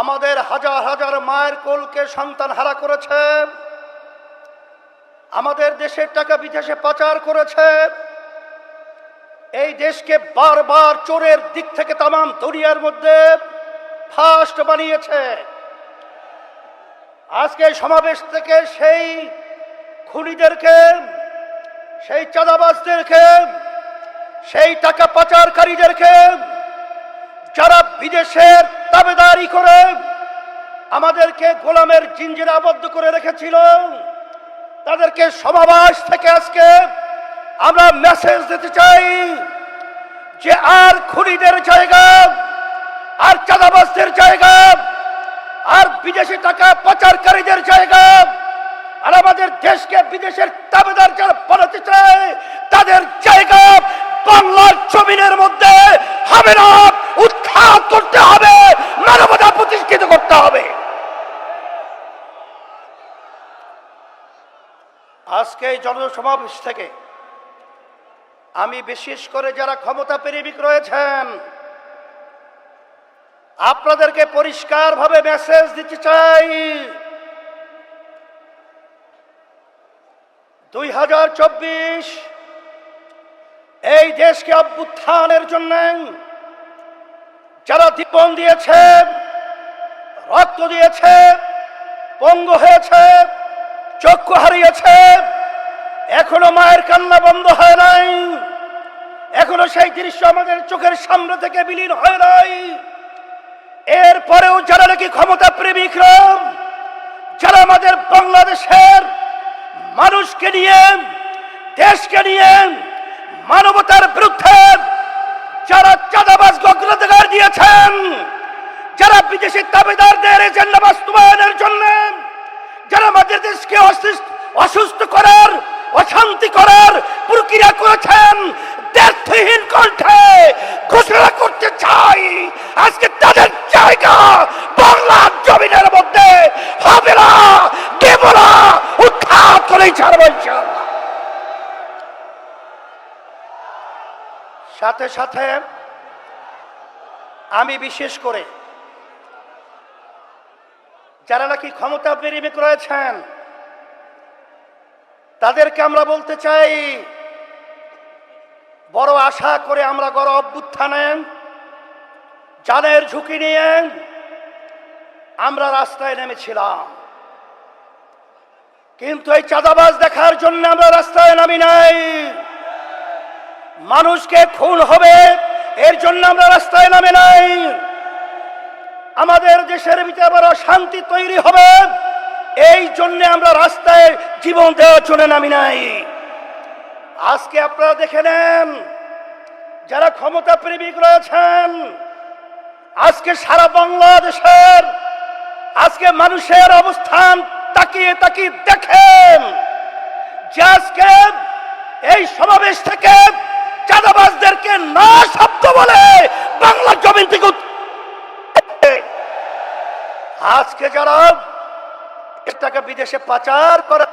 আমাদের হাজার হাজার মায়ের কোলকে সন্তান হারা করেছে। আমাদের দেশের টাকা বিদেশে পাচার করেছে। এই দেশকে বারবার চোরের দিক থেকে তামাম দুনিয়ার মধ্যে ফাস্ট বানিয়েছে। আজকে সমাবেশ থেকে সেই খুনিদেরকে, সেই চাঁদাবাজদেরকে, সেই টাকা পাচারকারীদেরকে, যারা বিদেশের দাবেদারি করে আমাদেরকে গোলামের জিঞ্জিরে আবদ্ধ করে রেখেছিল। তাদেরকে সমাবেশ থেকে আজকে আমরা মেসেজ দিতে চাই যে আর খুনিদের জায়গা, আর চাঁদাবাজদের জায়গা, আর বিদেশি টাকা পাচারকারীদের জায়গা, আর আমাদের দেশকে বিদেশের দাবেদার যারা বানাতে চায়, তাদের জায়গা বাংলার জমিনের মধ্যে হবে না উৎখাত করতে হবে মানবতা প্রতিষ্ঠিত করতে হবে আজকে এই জনসমাবেশ থেকে আমি বিশেষ করে যারা ক্ষমতা প্রেমিক রয়েছেন, আপনাদেরকে পরিষ্কারভাবে মেসেজ দিতে চাই। দুই হাজার চব্বিশ, এই দেশকে অভ্যুত্থানের জন্য যারা দীপন দিয়েছে, রক্ত দিয়েছে, পঙ্গু হয়েছে, চক্ষু হারিয়েছে এখনও মায়ের কান্না বন্ধ হয় নাই। এখনও সেই দৃশ্য আমাদের চোখের সামনে থেকে বিলীন হয় নাই। এরপরেও যারা নাকি ক্ষমতা প্রেমিকরা যারা আমাদের বাংলাদেশের মানুষকে নিয়ে, দেশকে নিয়ে মানবতার বিরুদ্ধে যারা চাঁদাবাজ অগ্রাধিকার দিয়েছেন, যারা বিদেশি দাবিদারদের এজেন্ডা বাস্তবায়নের জন্য, যারা আমাদের দেশকে অসুস্থ করার অশান্তি করার প্রক্রিয়া করেছেন দেশহীন কণ্ঠে। ঘোষণা করতে চাই, আজকে তাদের জায়গা বাংলার জমিনের মধ্যে হবে না, দেব না, উৎখাত করেই ছাড়বো সাথে সাথে আমি বিশেষ করে যারা নাকি ক্ষমতা প্রেমিক রয়েছেন তাদেরকে আমরা বলতে চাই, বড় আশা করে আমরা গড় অভ্যুত্থানে জানের ঝুঁকি নিয়ে আমরা রাস্তায় নেমেছিলাম। কিন্তু এই চাঁদাবাজ দেখার জন্য আমরা রাস্তায় নামি নাই। মানুষকে খুন হবে, এর জন্য আমরা রাস্তায় নামে নাই। আমাদের দেশের ভিতরে আবার অশান্তি তৈরি হবে। এই জন্য আমরা রাস্তায় জীবন দেওয়ার জন্য নামি নাই। আজকে আপনারা দেখে নেন, যারা ক্ষমতা প্রেমিক রয়েছেন, আজকে সারা বাংলাদেশের, আজকে মানুষের অবস্থান তাকিয়ে তাকিয়ে দেখেন যে আজকে এই সমাবেশ থেকে চাঁদাবাজদেরকে না শব্দ বলে বাংলা জমিন থেকে আজকে যারা টাকা বিদেশে পাচার করার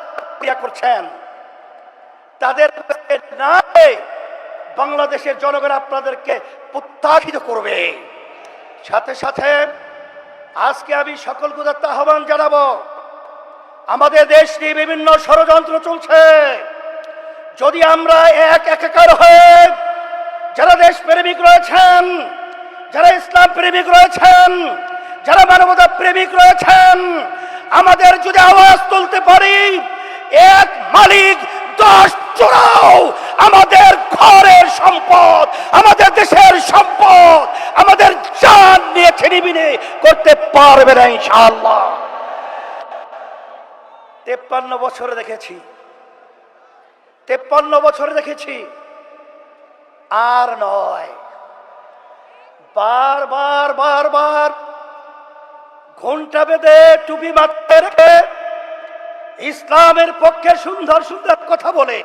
করছেন। তাদের বাংলাদেশের জনগণ আপনাদেরকে প্রত্যাখিত করবে। সাথে সাথে আজকে আমি সকল গুদার্থ আহ্বান জানাব, আমাদের দেশ নিয়ে বিভিন্ন ষড়যন্ত্র চলছে। যদি আমরা এক একাকার হয়ে যারা দেশ প্রেমিক রয়েছেন, যারা ইসলাম প্রেমিক রয়েছেন, যারা মানবতা প্রেমিক রয়েছেন আমাদের যদি আওয়াজ তুলতে পারি, এক মালিক, দশ চোরাও আমাদের ঘরের সম্পদ, আমাদের দেশের সম্পদ, আমাদের জান নিয়ে ছিনিবিনে করতে পারবে না ইনশাআল্লাহ। তেপ্পান্ন বছরে দেখেছি। তেপ্পান্ন বছরে দেখেছি। আর নয়। বারবার বারবার ঘণ্টা বেঁধে টুপি মাথায় রেখে ইসলামের পক্ষে সুন্দর সুন্দর কথা বলে।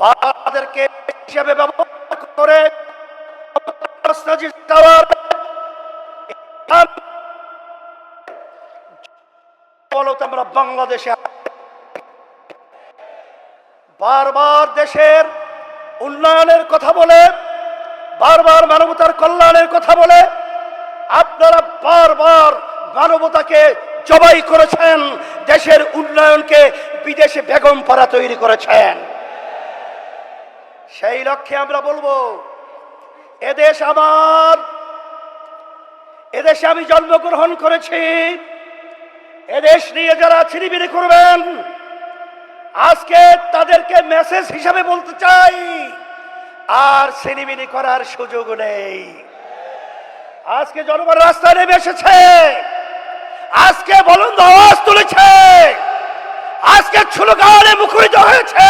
বাবাদেরকে হিসেবে ব্যবহার করে আমরা বাংলাদেশে বারবার দেশের উন্নয়নের কথা বলে, বারবার মানবতার কল্যাণের কথা বলে, আপনারা বারবার মানবতাকে জবাই করেছেন, দেশের উন্নয়নকে বিদেশে বেগম পাড়া তৈরি করেছেন। সেই লক্ষ্যে আমরা বলব, এদেশ আমার, এদেশে আমি জন্মগ্রহণ করেছি, এদেশ নিয়ে যারা ছিনিবিনি করবেন, আজকে তাদেরকে মেসেজ হিসাবে বলতে চাই, আর ছিনিবিনি করার সুযোগ নেই। আজকে জনগণ রাস্তায় নেমে এসেছে। আজকে বলুন আওয়াজ তুলেছে। আজকে স্লোগানে মুখরিত হয়েছে।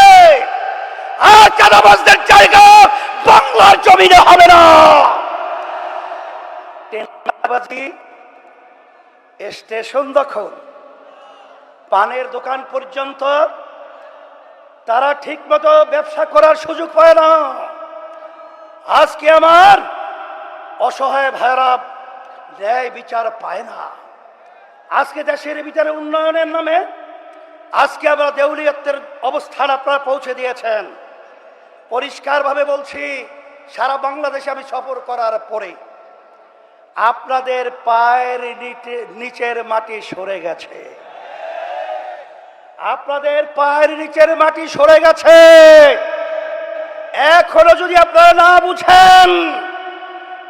আর চাঁদাবাজদের জায়গা বাংলার জমিনে হবে না। স্টেশন দখল। পানের দোকান পর্যন্ত তারা ঠিকমতো ব্যবসা করার সুযোগ পায় না। আজকে আমার অসহায় ভাইরা ন্যায় বিচার পায় না। আজকে দেশের ভিতরে উন্নয়নের নামে আজকে আমরা দেউলিয়ত্বের অবস্থান আপনারা পৌঁছে দিয়েছেন। পরিষ্কারভাবে বলছি, সারা বাংলাদেশে আমি সফর করার পরে আপনাদের পায়ের নিচে- নিচের মাটি সরে গেছে। আপনাদের পায়ের নিচের মাটি সরে গেছে। এখনও যদি আপনারা না বুঝেন,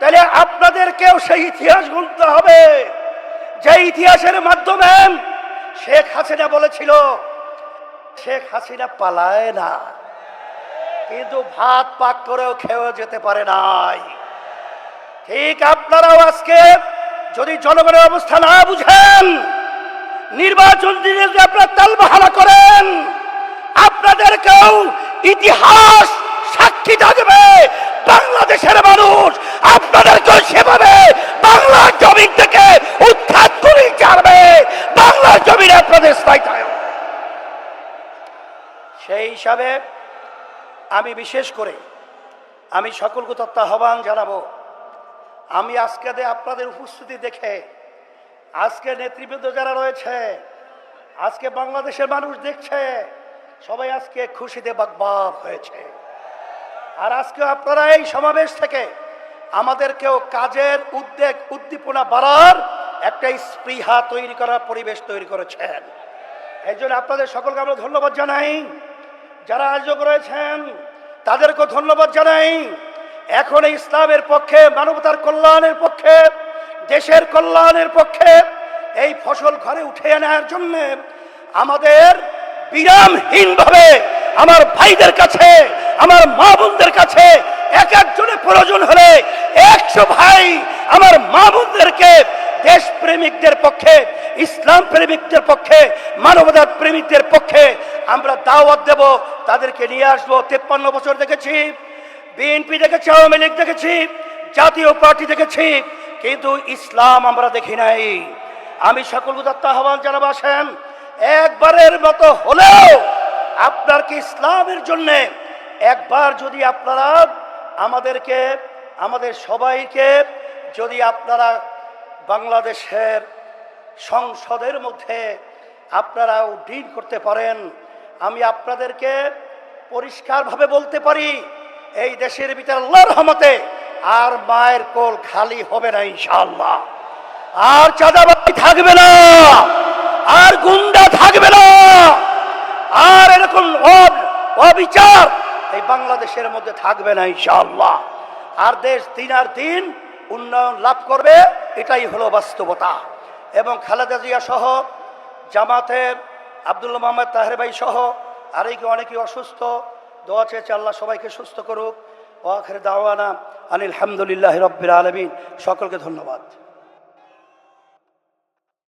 তাহলে আপনাদেরকেও সেই ইতিহাস গুনতে হবে। যে ইতিহাসের মাধ্যমে শেখ হাসিনা বলেছিল, শেখ হাসিনা পালায় না। কিন্তু ভাত পাক করেও খেয়েও যেতে পারে নাই। ঠিক আপনারাও আজকে যদি জনগণের অবস্থা না বুঝেন, নির্বাচন দিনে যদি আপনারা তালবাহারা করেন, আপনাদেরকেও ইতিহাস সাক্ষী থাকবে বাংলাদেশের মানুষ আপনাদেরকেও সেভাবে বাংলার জমিন থেকে উৎখাত করে ছাড়বে বাংলার জমিনে আপনাদের স্থায়ী থাকবে। সেই হিসাবে আমি বিশেষ করে আমি সকলকে তত্ত্ব আহ্বান জানাব। আমি আজকে দে- আপনাদের উপস্থিতি দেখে আজকে নেতৃবৃন্দ যারা রয়েছে, আজকে বাংলাদেশের মানুষ দেখছে, সবাই আজকে খুশিতে বাগবাগ হয়েছে। আর আজকে আপনারা এই সমাবেশ থেকে আমাদেরকেও কাজের উদ্বেগ, উদ্দীপনা বাড়ার একটা স্পৃহা তৈরি করার পরিবেশ তৈরি করেছেন। এই জন্য আপনাদের সকলকে আমরা ধন্যবাদ জানাই। যারা আয়োজক রয়েছেন, তাদেরকেও ধন্যবাদ জানাই। এখন ইসলামের পক্ষে, মানবতার কল্যাণের পক্ষে, দেশের কল্যাণের পক্ষে এই ফসল ঘরে উঠে আনার জন্য আমাদের বিরামহীনভাবে আমার ভাইদের কাছে, আমার মা বোনদের কাছে এক একজনের প্রয়োজন হলে একশো ভাই আমার মা বোনদেরকে দেশ প্রেমিকদের পক্ষে ইসলাম প্রেমিকদের পক্ষে মানবতার প্রেমিকদের পক্ষে আমরা দাওয়াত দেব, তাদেরকে নিয়ে আসব। তেপ্পান্ন বছর দেখেছি বিএনপি দেখেছি, আওয়ামী লীগ দেখেছি, জাতীয় পার্টি দেখেছি, কিন্তু ইসলাম আমরা দেখি নাই। আমি সকল দত্ত আহ্বান জানাব, আসেন। একবারের মতো হলেও আপনার কি ইসলামের জন্যে একবার যদি আপনারা আমাদেরকে, আমাদের সবাইকে যদি আপনারা বাংলাদেশের সংসদের মধ্যে আপনারা উড্ডীন করতে পারেন আমি আপনাদেরকে পরিষ্কারভাবে বলতে পারি, এই দেশের ভিতরে আল্লাহর রহমতে আর মায়ের কোল খালি হবে না ইনশাআল্লাহ। আর চাঁদাবাজি থাকবে না, আর গুন্ডা থাকবে না, আর এরকম অব- অবিচার এই বাংলাদেশের মধ্যে থাকবে না ইনশাআল্লাহ। আর দেশ দিন আর দিন উন্নয়ন লাভ করবে, এটাই হলো বাস্তবতা। এবং খালেদা জিয়া সহ জামাতের আব্দুল্লাহ মোহাম্মদ তাহের ভাই সহ আর এই অনেকেই অসুস্থ। দোয়া চেয়েছে আল্লাহ সবাইকে সুস্থ করুক। ও আখের দাওয়ানা আনিল হামদুলিল্লাহ রব্বির আলমিন। সকলকে ধন্যবাদ।